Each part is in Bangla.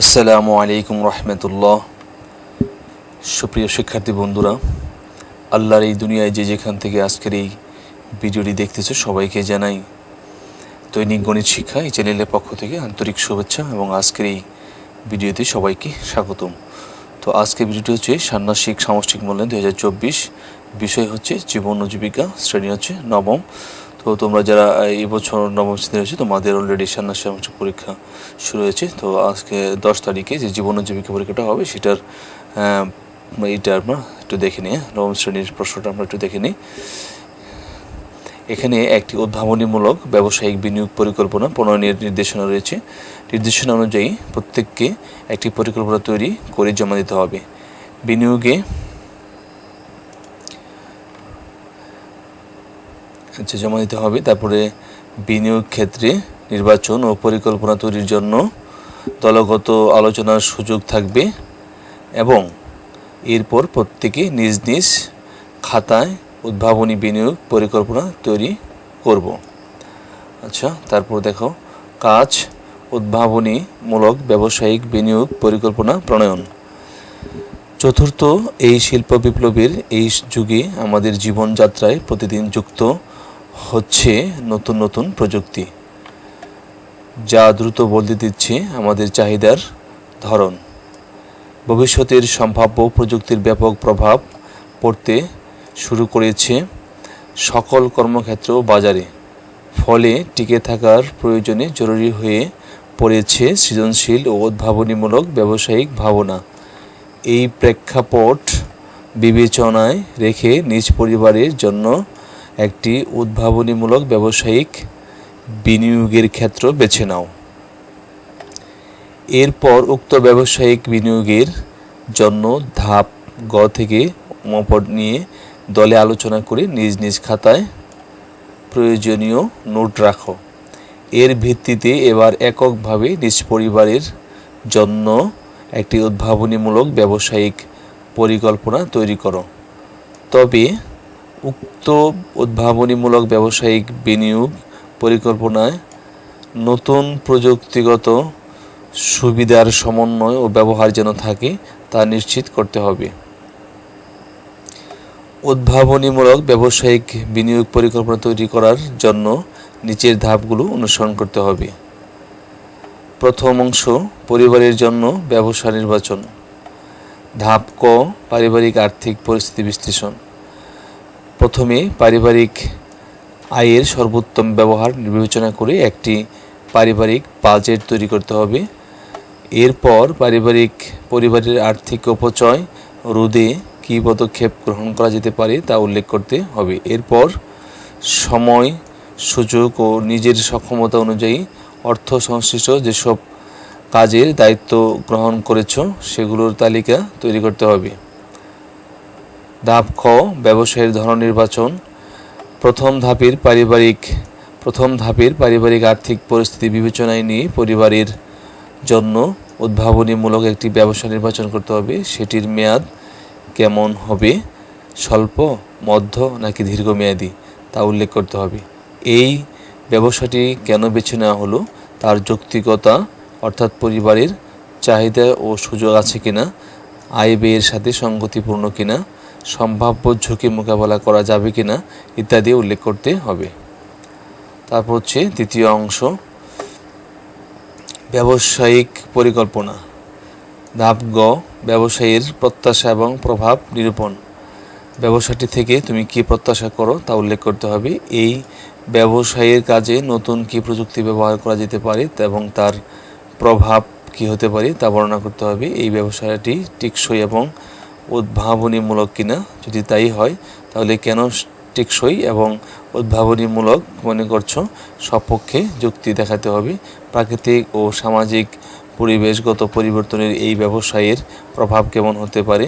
আসসালামু আলাইকুম রহমতুল্লাহ। সুপ্রিয় শিক্ষার্থী বন্ধুরা, আল্লাহর এই দুনিয়ায় যে যেখান থেকে আজকের এই ভিডিওটি দেখতেছো সবাইকে জানাই দৈনিক গণিত শিক্ষা এই চ্যানেলের পক্ষ থেকে আন্তরিক শুভেচ্ছা এবং আজকের এই ভিডিওতে সবাইকে স্বাগতম। তো আজকের ভিডিওটি হচ্ছে ষান্মাসিক সামষ্টিক মূল্যায়ন দু হাজার চব্বিশ। বিষয় হচ্ছে জীবন জীবিকা, শ্রেণি হচ্ছে নবম। তো তোমরা যারা এই বছর নবম শ্রেণি হচ্ছে তোমাদের অলরেডি সামষ্টিক পরীক্ষা শুরু হয়েছে। তো আজকে দশ তারিখে যে জীবন জীবিকা পরীক্ষাটা হবে, সেটার এইটা আমরা একটু দেখে নিই হ্যাঁ? নবম শ্রেণির প্রশ্নটা আমরা একটু দেখে নিই। এখানে একটি উদ্ভাবনীমূলক ব্যবসায়িক বিনিয়োগ পরিকল্পনা প্রণয়নের নির্দেশনা রয়েছে। নির্দেশনা অনুযায়ী প্রত্যেককে একটি পরিকল্পনা তৈরি করে জমা দিতে হবে। বিনিয়োগে আচ্ছা জমা দিতে হবে। তারপরে বিনিয়োগ ক্ষেত্রে নির্বাচন ও পরিকল্পনা তৈরির জন্য দলগত আলোচনার সুযোগ থাকবে এবং এরপর প্রত্যেকে নিজ নিজ খাতায় উদ্ভাবনী বিনিয়োগ পরিকল্পনা তৈরি করব। আচ্ছা তারপর দেখো, কাজ, উদ্ভাবনীমূলক ব্যবসায়িক বিনিয়োগ পরিকল্পনা প্রণয়ন। চতুর্থ, এই শিল্প বিপ্লবের এই যুগে আমাদের জীবনযাত্রায় প্রতিদিন যুক্ত হচ্ছে নতুন নতুন প্রযুক্তি, যা দ্রুত বদলে দিচ্ছে আমাদের চাহিদার ধরন। ভবিষ্যতের সম্ভাব্য প্রযুক্তির ব্যাপক প্রভাব পড়তে শুরু করেছে সকল কর্মক্ষেত্র বাজারে, ফলে টিকে থাকার প্রয়োজনে জরুরি হয়ে পড়েছে সৃজনশীল ও উদ্ভাবনীমূলক ব্যবসায়িক ভাবনা। এই প্রেক্ষাপট বিবেচনায় রেখে নিজ পরিবারের জন্য একটি উদ্ভাবনীমূলক ব্যবসায়িক বিনিয়োগের ক্ষেত্র বেছে নাও। এরপর উক্ত ব্যবসায়িক বিনিয়োগের জন্য ধাপ গ থেকে মপট নিয়ে দলে আলোচনা করে নিজ নিজ খাতায় প্রয়োজনীয় নোট রাখো। এর ভিত্তিতে এবার এককভাবে নিজ পরিবারের জন্য একটি উদ্ভাবনীমূলক ব্যবসায়িক পরিকল্পনা তৈরি করো। তবে উক্ত উদ্ভাবনীমূলক ব্যবসায়িক বিনিয়োগ পরিকল্পনায় নতুন প্রযুক্তিগত সুবিধার সমন্বয় ও ব্যবহার যেন থাকে, তা নিশ্চিত করতে হবে। উদ্ভাবনীমূলক ব্যবসায়িক বিনিয়োগ পরিকল্পনা তৈরি করার জন্য নিচের ধাপগুলো অনুসরণ করতে হবে। প্রথম অংশ, পরিবারের জন্য ব্যবসা নির্বাচন। ধাপ ক, পারিবারিক আর্থিক পরিস্থিতি বিশ্লেষণ। প্রথমে পারিবারিক আয়ের সর্বোত্তম ব্যবহার বিবেচনা করে একটি পারিবারিক বাজেট তৈরি করতে হবে। এরপর পারিবারিক পরিবারের আর্থিক অপচয়, রোধে কী পদক্ষেপ গ্রহণ করা যেতে পারে তা উল্লেখ করতে হবে। এরপর সময়, সুযোগ ও নিজের সক্ষমতা অনুযায়ী অর্থ সংশ্লিষ্ট যেসব কাজের দায়িত্ব গ্রহণ করেছ, সেগুলোর তালিকা তৈরি করতে হবে। ধাপ খ, ব্যবসায়ের ধরন নির্বাচন। প্রথম ধাপের পারিবারিক, প্রথম ধাপের পারিবারিক আর্থিক পরিস্থিতি বিবেচনায় নিয়ে পরিবারের জন্য উদ্ভাবনীমূলক একটি ব্যবসা নির্বাচন করতে হবে। সেটির মেয়াদ কেমন হবে? স্বল্প, মধ্য নাকি দীর্ঘমেয়াদী? তা উল্লেখ করতে হবে। এই ব্যবসাটি কেন বেছে নেওয়া হলো? তার যৌক্তিকতা, অর্থাৎ পরিবারের চাহিদা ও সুযোগ আছে কিনা? আয় ব্যয়ের সাথে সঙ্গতিপূর্ণ কিনা? সম্ভাব্য ঝুঁকি মোকাবেলা করা যাবে কিনা ইত্যাদি উল্লেখ করতে হবে। তারপর হচ্ছে দ্বিতীয় অংশ, ব্যবসায়িক পরিকল্পনা। ধাপ গ, ব্যবসায়ীর প্রত্যাশা এবং প্রভাব নিরূপণ। ব্যবসাটি থেকে তুমি কি প্রত্যাশা করো তা উল্লেখ করতে হবে। এই ব্যবসায়ের কাজে নতুন কি প্রযুক্তি ব্যবহার করা যেতে পারে এবং তার প্রভাব কি হতে পারে তা বর্ণনা করতে হবে। এই ব্যবসাটি টেকসই এবং উদ্ভাবনীমূলক কিনা যদি তাই হয়, তাহলে কেন টেকসই এবং উদ্ভাবনীমূলক মনে করছ? সপক্ষে যুক্তি দেখাতে হবে। প্রাকৃতিক ও সামাজিক পরিবেশগত পরিবর্তনের এই ব্যবসায়ের প্রভাব কেমন হতে পারে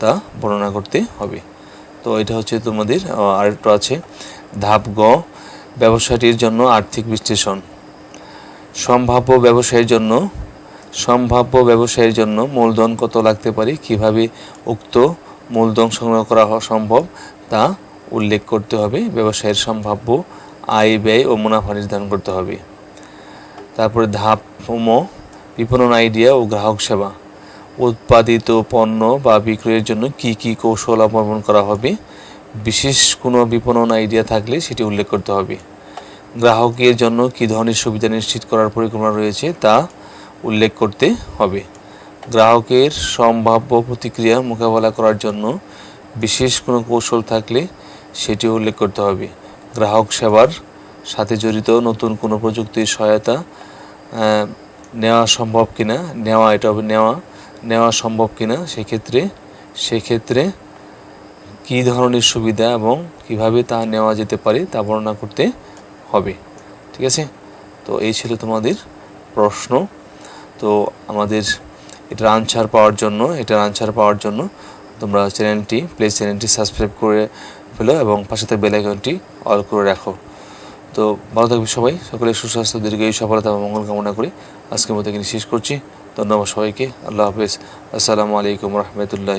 তা বর্ণনা করতে হবে। তো এটা হচ্ছে তোমাদের আরেকটা আছে, ধাপ গ, ব্যবসাটির জন্য আর্থিক বিশ্লেষণ। সম্ভাব্য ব্যবসায়ের জন্য সম্ভাব্য ব্যবসায়ের জন্য মূলধন কত লাগতে পারে, কীভাবে উক্ত মূলধন সংগ্রহ করা হ- সম্ভব তা উল্লেখ করতে হবে। ব্যবসায়ের সম্ভাব্য আয়, ব্যয় ও মুনাফা নির্ধারণ করতে হবে। তারপরে ধাপ ম বিপণন আইডিয়া ও গ্রাহক সেবা। উৎপাদিত পণ্য বা বিক্রয়ের জন্য কি কি কৌশল অবলম্বন করা হবে, বিশেষ কোনো বিপণন আইডিয়া থাকলে সেটি উল্লেখ করতে হবে। গ্রাহকের জন্য কী ধরনের সুবিধা নিশ্চিত করার পরিকল্পনা রয়েছে তা উল্লেখ করতে হবে। গ্রাহকের সম্ভাব্য প্রতিক্রিয়া মোকাবেলা করার জন্য বিশেষ কোনো কৌশল থাকলে সেটি উল্লেখ করতে হবে। গ্রাহক সেবার সাথে জড়িত নতুন কোনো প্রযুক্তির সহায়তা নেওয়া সম্ভব কিনা, নেওয়া এটা হবে নেওয়া নেওয়া সম্ভব কিনা, সেক্ষেত্রে সেক্ষেত্রে কী ধরনের সুবিধা এবং কীভাবে তা নেওয়া যেতে পারে তা বর্ণনা করতে হবে। ঠিক আছে? তো এই ছিল তোমাদের প্রশ্ন। তো আমাদের এটার আনসার পাওয়ার জন্য এটার আনসার পাওয়ার জন্য তোমরা চ্যানেলটি প্লিজ চ্যানেলটি সাবস্ক্রাইব করে ফেলো এবং পাশে থেকে বেলাইকনটি অল করে রাখো। তো ভালো থাকবে সবাই, সকলে সুস্বাস্থ্য দীর্ঘায়ু সফলতা এবং মঙ্গল কামনা করি আজকের মতো এখানে শেষ করছি। ধন্যবাদ সবাইকে, আল্লাহ হাফেজ। আসসালামু আলাইকুম রহমতুল্লাহ